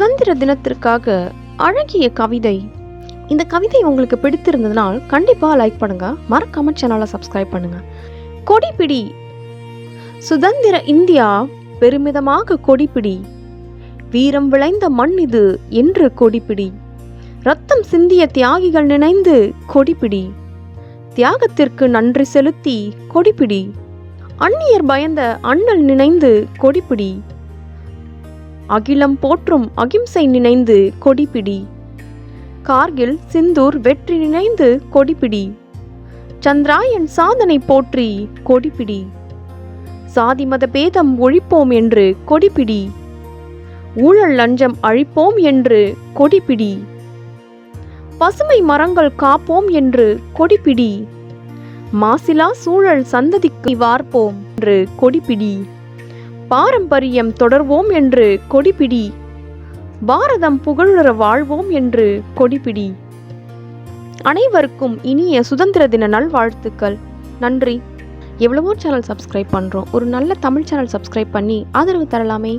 சுதந்திர தினத்திற்காக அழகிய கவிதை. இந்த கவிதை உங்களுக்கு பிடித்திருந்ததுனால் கண்டிப்பாக லைக் பண்ணுங்க. மறக்காம சேனலை சப்ஸ்கிரைப் பண்ணுங்க. கொடிப்பிடி சுதந்திர இந்தியா பெருமிதமாக கொடிப்பிடி வீரம் விளைந்த மண் இது என்று கொடிப்பிடி ரத்தம் சிந்திய தியாகிகள் நினைந்து கொடிப்பிடி தியாகத்திற்கு நன்றி செலுத்தி கொடிப்பிடி அந்நியர் பயந்த அண்ணல் நினைந்து கொடிப்பிடி அகிலம் போற்றும் அகிம்சை நினைந்து கொடிப்பிடி கார்கில் சிந்தூர் வெற்றி நினைந்து கொடிப்பிடி சந்திராயன் சாதனை போற்றி கொடிப்பிடி சாதி மத பேதம் ஒழிப்போம் என்று கொடிப்பிடி ஊழல் லஞ்சம் அழிப்போம் என்று கொடிப்பிடி பசுமை மரங்கள் காப்போம் என்று கொடிப்பிடி மாசிலா சூழல் சந்ததிக்கு வார்ப்போம் என்று கொடிப்பிடி பாரம்பரியம் தொடர்வோம் என்று கொடிப்பிடி பாரதம் புகழுற வாழ்வோம் என்று கொடிப்பிடி அனைவருக்கும் இனிய சுதந்திர தின நல்வாழ்த்துக்கள். நன்றி. எவ்வளவோ சேனல் சப்ஸ்கிரைப் பண்ணுறோம் ஒரு நல்ல தமிழ் சேனல் சப்ஸ்கிரைப் பண்ணி ஆதரவு தரலாமே.